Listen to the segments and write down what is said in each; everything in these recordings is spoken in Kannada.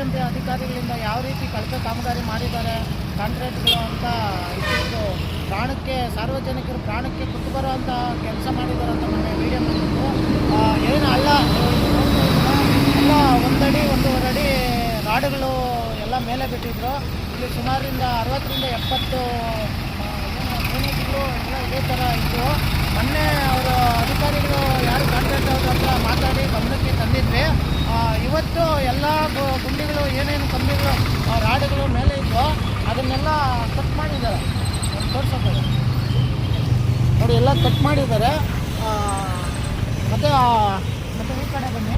ಅಧಿಕಾರಿಗಳಿಂದ ಯಾವ ರೀತಿ ಕಳಪೆ ಕಾಮಗಾರಿ ಮಾಡಿದ್ದಾರೆ ಕಾಂಟ್ರಾಕ್ಟ್ಗಳು ಅಂತ ಇಷ್ಟು ಪ್ರಾಣಕ್ಕೆ ಸಾರ್ವಜನಿಕರು ಪ್ರಾಣಕ್ಕೆ ಕುತ್ತು ಬರುವಂಥ ಕೆಲಸ ಮಾಡಿದ್ದಾರೆ ಅಂತ ಮೊನ್ನೆ ವಿಡಿಯೋ ಮಾಡಿದ್ದು ಏನು ಅಲ್ಲ, ಎಲ್ಲ ಒಂದಡಿ ಒಂದೂವರೆ ಅಡಿ ರಾಡುಗಳು ಎಲ್ಲ ಮೇಲೆ ಬಿಟ್ಟಿದ್ರು. ಇಲ್ಲಿ ಸುಮಾರಿಂದ ಅರವತ್ತರಿಂದ ಎಪ್ಪತ್ತು ಎಲ್ಲ ಇದೇ ಥರ ಇತ್ತು ಮೊನ್ನೆ ಅವರು ಅಧಿಕಾರಿಗಳು ಯಾರು ಕಾಂಟ್ರಾಕ್ಟ್ ಅವ್ರ ಹತ್ರ ಮಾತಾಡಿ ಗಮನಕ್ಕೆ ತಂದಿದ್ವಿ ಆ, ಇವತ್ತು ಎಲ್ಲ ಗು- ಗುಂಡಿಗಳು ಏನೇನು ಕಂಬಿಗಳು ಆ, ರಾಡುಗಳು ಮೇಲೆ ಇದ್ವು ಅದನ್ನೆಲ್ಲ ಕಟ್ ಮಾಡಿದ್ದಾರೆ. ತೋರ್ಸೋಕೆ. ನೋಡಿ, ಎಲ್ಲ ಕಟ್ ಮಾಡಿದ್ದಾರೆ. ಮತ್ತು ಮತ್ತೆ ಈ ಕಡೆ ಬನ್ನಿ.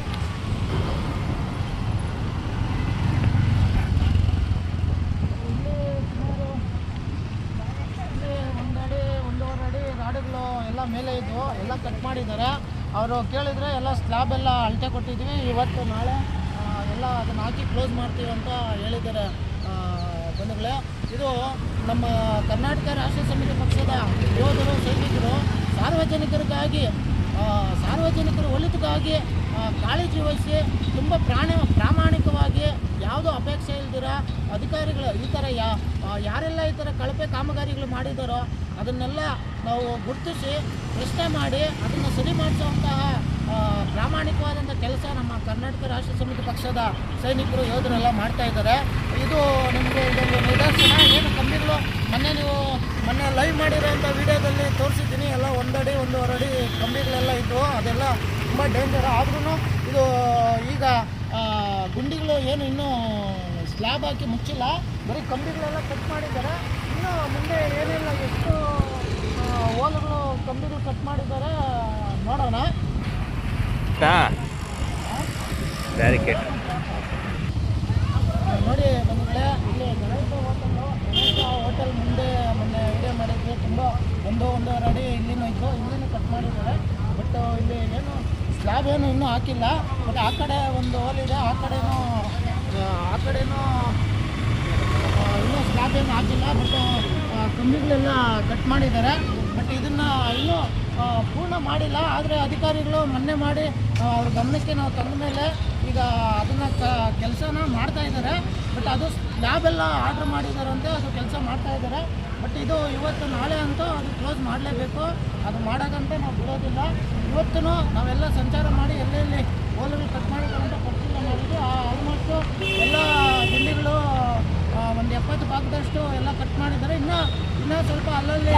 ಮೇಲೆ ಇದ್ವು ಎಲ್ಲ ಕಟ್ ಮಾಡಿದ್ದಾರೆ ಅವರು ಕೇಳಿದರೆ ಎಲ್ಲ ಸ್ಲ್ಯಾಬ್ ಎಲ್ಲ ಅಳತೆ ಕೊಟ್ಟಿದ್ವಿ. ಇವತ್ತು ನಾಳೆ ಎಲ್ಲ ಅದನ್ನು ಹಾಕಿ ಕ್ಲೋಸ್ ಮಾಡ್ತೀವಿ ಅಂತ ಹೇಳಿದ್ದಾರೆ. ಬಂಧುಗಳೇ ಇದು ನಮ್ಮ ಕರ್ನಾಟಕ ರಾಷ್ಟ್ರ ಸಮಿತಿ ಪಕ್ಷದ ಯೋಧರು ಸೈನಿಕರು ಸಾರ್ವಜನಿಕರಿಗಾಗಿ ಸಾರ್ವಜನಿಕರ ಒಳಿತಿಗಾಗಿ ಕಾಳಜಿ ವಹಿಸಿ ತುಂಬ ಪ್ರಾಣ, ಪ್ರಾಮಾಣಿಕವಾಗಿ ಯಾವುದೋ ಅಪೇಕ್ಷೆ ಇಲ್ದಿರ ಅಧಿಕಾರಿಗಳು, ಈ ಥರ ಯಾರೆಲ್ಲ ಈ ಥರ ಕಳಪೆ ಕಾಮಗಾರಿಗಳು ಮಾಡಿದಾರೋ ಅದನ್ನೆಲ್ಲ ನಾವು ಗುರುತಿಸಿ ಪ್ರಶ್ನೆ ಮಾಡಿ ಅದನ್ನು ಸರಿ ಮಾಡಿಸುವಂತಹ ಪ್ರಾಮಾಣಿಕವಾದಂಥ ಕೆಲಸ ನಮ್ಮ ಕರ್ನಾಟಕ ರಾಷ್ಟ್ರ ಸಮಿತಿ ಪಕ್ಷದ ಸೈನಿಕರು, ಯೋಧರೆಲ್ಲ ಮಾಡ್ತಾ ಇದ್ದಾರೆ. ಇದು ನಿಮಗೆ ಇದೊಂದು ನಿದರ್ಶನ. ಏನು ಕಮ್ಮಿಗಳು, ಮೊನ್ನೆ ನೀವು ಮೊನ್ನೆ ಲೈವ್ ಮಾಡಿರೋಂಥ ವಿಡಿಯೋದಲ್ಲಿ ತೋರಿಸಿದ್ದೀನಿ ಎಲ್ಲ ಒಂದಡಿ ಒಂದೂವರೆ ಅಡಿ ಕಂಬಿಗಳೆಲ್ಲ ಇದ್ದವು ಅದೆಲ್ಲ ತುಂಬ ಡೇಂಜರ್ ಆದ್ರೂ ಇದು ಈಗ ಗುಂಡಿಗಳು ಏನು ಇನ್ನೂ ಸ್ಲ್ಯಾಬ್ ಹಾಕಿ ಮುಚ್ಚಿಲ್ಲ. ಬರೀ ಕಂಬಿಗಳೆಲ್ಲ ಕಟ್ ಮಾಡಿದ್ದಾರೆ. ಇನ್ನು ಮುಂದೆ ಏನೆಲ್ಲ ಎಷ್ಟು ಓಲುಗಳು ಕಂಬಿಗಳು ಕಟ್ ಮಾಡಿದ್ದಾರೆ ನೋಡೋಣ. ಬ್ಯಾರಿಕೇಡ್ ನೋಡಿ ಬಂಧುಗಳೇ ಇಲ್ಲಿ ಗಣೇಶ ಹೋಟೆಲ್ ಗಣೇಶ ಹೋಟೆಲ್ ಮುಂದೆ ತುಂಬ ಒಂದು ಒಂದೂವರೆ ಅಡಿ ಇಲ್ಲಿನೂ ಇತ್ತು ಇಲ್ಲಿನೂ ಕಟ್ ಮಾಡಿದ್ದಾರೆ. ಬಟ್ ಇಲ್ಲಿ ಏನು ಸ್ಲ್ಯಾಬ್ ಏನು ಇನ್ನೂ ಹಾಕಿಲ್ಲ. ಬಟ್ ಆ ಕಡೆ ಒಂದು ಹೋಲ್ ಇದೆ ಆ ಕಡೆನೂ ಆ, ಕಡೆನೂ ಇನ್ನೂ ಸ್ಲ್ಯಾಬ್ ಏನು ಹಾಕಿಲ್ಲ. ಬಟ್ ಕಂಬಿಗಳೆಲ್ಲ ಕಟ್ ಮಾಡಿದ್ದಾರೆ. ಬಟ್ ಇದನ್ನು ಇನ್ನೂ ಪೂರ್ಣ ಮಾಡಿಲ್ಲ, ಆದರೆ ಅಧಿಕಾರಿಗಳು ಮೊನ್ನೆ ಮಾಡಿ ಅವ್ರ ಗಮನಕ್ಕೆ ನಾವು ತಂದ ಮೇಲೆ ಈಗ ಅದನ್ನು ಕ, ಕೆಲಸನ ಮಾಡ್ತಾ ಇದ್ದಾರೆ. ಬಟ್ ಅದು ಲ್ಯಾಬ್ ಎಲ್ಲ ಆರ್ಡ್ರ್ ಮಾಡಿದಾರಂತೆ, ಅದು ಕೆಲಸ ಮಾಡ್ತಾ ಇದ್ದಾರೆ. ಬಟ್ ಇದು ಇವತ್ತು ನಾಳೆ ಅಂತೂ ಅದು ಕ್ಲೋಸ್ ಮಾಡಲೇಬೇಕು. ಅದು ಮಾಡೋದಂತೆ ನಾವು ಬಿಡೋದಿಲ್ಲ. ಇವತ್ತೂ ನಾವೆಲ್ಲ ಸಂಚಾರ ಮಾಡಿ ಎಲ್ಲೆಲ್ಲಿ ಹೋಲುಗಳು ಕಟ್ ಅಂತ ಪರಿಶೀಲನೆ ಮಾಡಿದ್ವಿ ಆಲ್ಮೋಸ್ಟು ಎಲ್ಲ ಜಿಲ್ಲೆಗಳು ಒಂದು ಎಪ್ಪತ್ತು ಭಾಗದಷ್ಟು ಎಲ್ಲ ಕಟ್ ಮಾಡಿದ್ದಾರೆ. ಇನ್ನೂ ಇನ್ನೂ ಸ್ವಲ್ಪ ಅಲ್ಲಲ್ಲಿ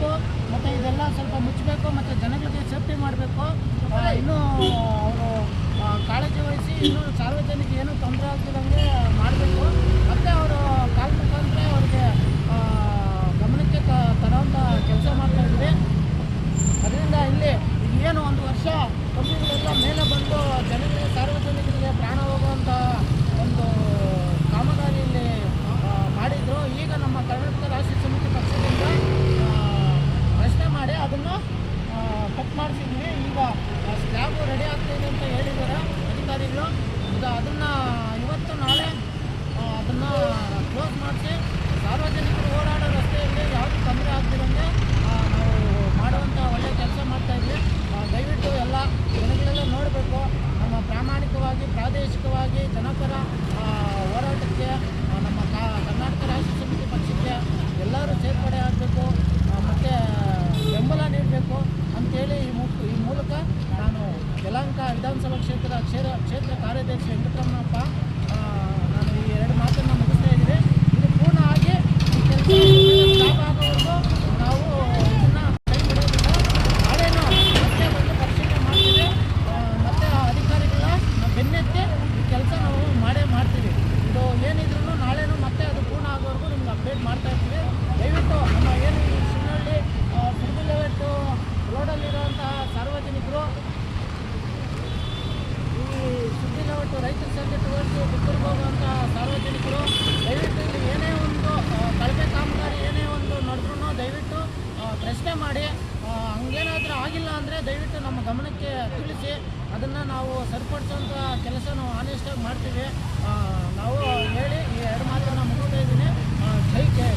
ಹಾಕಬೇಕು ಮತ್ತು ಇದೆಲ್ಲ ಸ್ವಲ್ಪ ಮುಚ್ಚಬೇಕು, ಮತ್ತು ಜನಗಳಿಗೆ ಸೇಫ್ಟಿ ಮಾಡಬೇಕು. ಇನ್ನೂ ಅವರು ಕಾಳಜಿ ವಹಿಸಿ, ಇನ್ನೂ ಸಾರ್ವಜನಿಕ ಏನೂ ತೊಂದರೆ ಆಗ್ತಿದಂಗೆ ಮಾಡಬೇಕು ಮತ್ತು ಅವರು ಕಾಲ್ ಮುಖಾಂತರ ಅವ್ರಿಗೆ ಆ, ಗಮನಕ್ಕೆ ತ- ತರೋಂಥ ಕೆಲಸ ಮಾಡ್ತಾ ಇದ್ವಿ ಅದರಿಂದ ಇಲ್ಲಿ ಈಗ ಏನು ಒಂದು ವರ್ಷ ಕಂಪ್ನಿಗಳೆಲ್ಲ ಮೇಲೆ ಬಂದು ಜನಗಳಿಗೆ ಸಾರ್ವಜನಿಕರಿಗೆ ಪ್ರಾಣ ಹೋಗುವಂಥ ಒಂದು ಕಾಮಗಾರಿ ಇಲ್ಲಿ ಆ, ಮಾಡಿದ್ರು ಈಗ ನಮ್ಮ ಕರ್ನಾಟಕ ರಾಷ್ಟ್ರ ಸಮಿತಿ ಪಕ್ಷದಿಂದ ಆ, ಪ್ರಶ್ನೆ ಮಾಡಿ ಅದನ್ನು ಕಟ್ ಮಾಡಿಸಿದ್ವಿ ಈಗ ಸ್ಲ್ಯಾಬ್ ರೆಡಿ ಆಗ್ತಾಯಿದೆ ಅಂತ ಹೇಳಿದ್ದಾರೆ ಅಧಿಕಾರಿಗಳು ಈಗ ಅದನ್ನು ಇವತ್ತು ನಾಳೆ ಅದನ್ನು ಕ್ಲೋಸ್ ಮಾಡಿಸಿ ಸಾರ್ವಜನಿಕರು ಓಡಾಡೋ ರಸ್ತೆಯಲ್ಲಿ ಯಾವುದೇ ತೊಂದರೆ ಆಗ್ತಿರಂಗೆ ಆ, ನಾವು ಮಾಡುವಂಥ ಒಳ್ಳೆಯ ಕೆಲಸ ಮಾಡ್ತಾ ಇದ್ವಿ ಆ, ದಯವಿಟ್ಟು ಎಲ್ಲ ಜನಗಳೆಲ್ಲ ನೋಡಬೇಕು ನಮ್ಮ ಪ್ರಾಮಾಣಿಕವಾಗಿ ಪ್ರಾದೇಶಿಕವಾಗಿ ಜನಪರ ಆ, ಹೋರಾಟಕ್ಕೆ ಆ, ನಮ್ಮ ಕಾ- ಕರ್ನಾಟಕ ರಾಷ್ಟ್ರ ಸಮಿತಿ ಪಕ್ಷಕ್ಕೆ ಎಲ್ಲರೂ ಸೇರ್ಪಡೆ ಆಗಬೇಕು ಮತ್ತು ಬೆಂಬಲ ನೀಡಬೇಕು ಅಂತೇಳಿ ಈ ಮು ಈ ಮೂಲಕ ನಾನು ಯಲಹಂಕ ವಿಧಾನಸಭಾ ಕ್ಷೇತ್ರದ ಕ್ಷೇತ್ರ ಕ್ಷೇತ್ರ ಕಾರ್ಯದರ್ಶಿ ವೆಂಕಟರಮಣಪ್ಪ ಆ, ನಾನು ಈ ಎರಡು ಮಾತನ್ನು ಮುಗಿಸ್ತಾ ಇದ್ದೀನಿ ಇದು ಪೂರ್ಣ ಆಗಿ ಈ ಕೆಲಸ ಸ್ಟಾಪ್ ಆಗೋವರೆಗೂ ನಾವು ಇದನ್ನು ಕೈ ಬಿಡೋದಿಲ್ಲ ನಾಳೆನೂ ಮತ್ತೆ ಬಂದು ಪರಿಶೀಲನೆ ಮಾಡ್ತೀವಿ ಆ, ಮತ್ತೆ ಆ ಅಧಿಕಾರಿಗಳನ್ನ ನಾವು ಬೆನ್ನತ್ತಿ ಈ ಕೆಲಸ ನಾವು ಮಾಡೇ ಮಾಡ್ತೀವಿ ಇದು ಏನಿದ್ರು ನಾಳೆನೂ ಮತ್ತೆ ಅದು ಪೂರ್ಣ ಆಗೋವರೆಗೂ ನಿಮ್ಗೆ ಅಪ್ಡೇಟ್ ಮಾಡ್ತಾ ಇರ್ತೀವಿ ದಯವಿಟ್ಟು ನಮ್ಮ ಏನು ಈ ಶಿವನಹಳ್ಳಿ ಸುರ್ಬಿ ಲೆವೆಟ್ಟು ರೋಡಲ್ಲಿರುವಂತಹ ಸಾರ್ವಜನಿಕರು ಈ ಸುದ್ದಿ ಲೆವೆಟ್ಟು ರೈತರ ಸಂಘ ಟುವರ್ಡ್ಸು ಬಿತ್ತೂರಿಗೆ ಹೋಗುವಂಥ ಸಾರ್ವಜನಿಕರು ದಯವಿಟ್ಟು ಇಲ್ಲಿ ಏನೇ ಒಂದು ಆ, ಕಳಪೆ ಕಾಮಗಾರಿ ಏನೇ ಒಂದು ನಡೆದ್ರೂ ದಯವಿಟ್ಟು ಆ, ಪ್ರಶ್ನೆ ಮಾಡಿ ಆ, ಹಂಗೇನಾದರೂ ಆಗಿಲ್ಲ ಅಂದರೆ ದಯವಿಟ್ಟು ನಮ್ಮ ಗಮನಕ್ಕೆ ತಿಳಿಸಿ ಅದನ್ನು ನಾವು ಸರಿಪಡಿಸುವಂಥ ಕೆಲಸ ನಾವು ಆನೆಸ್ಟಾಗಿ ಮಾಡ್ತೀವಿ. ನಾವು ಹೇಳಿ ಈ ಎರಡು ಮಾತನ್ನು ಮುಗಿಸ್ತಾ ಇದ್ದೀನಿ. ಜೈ ಕೆ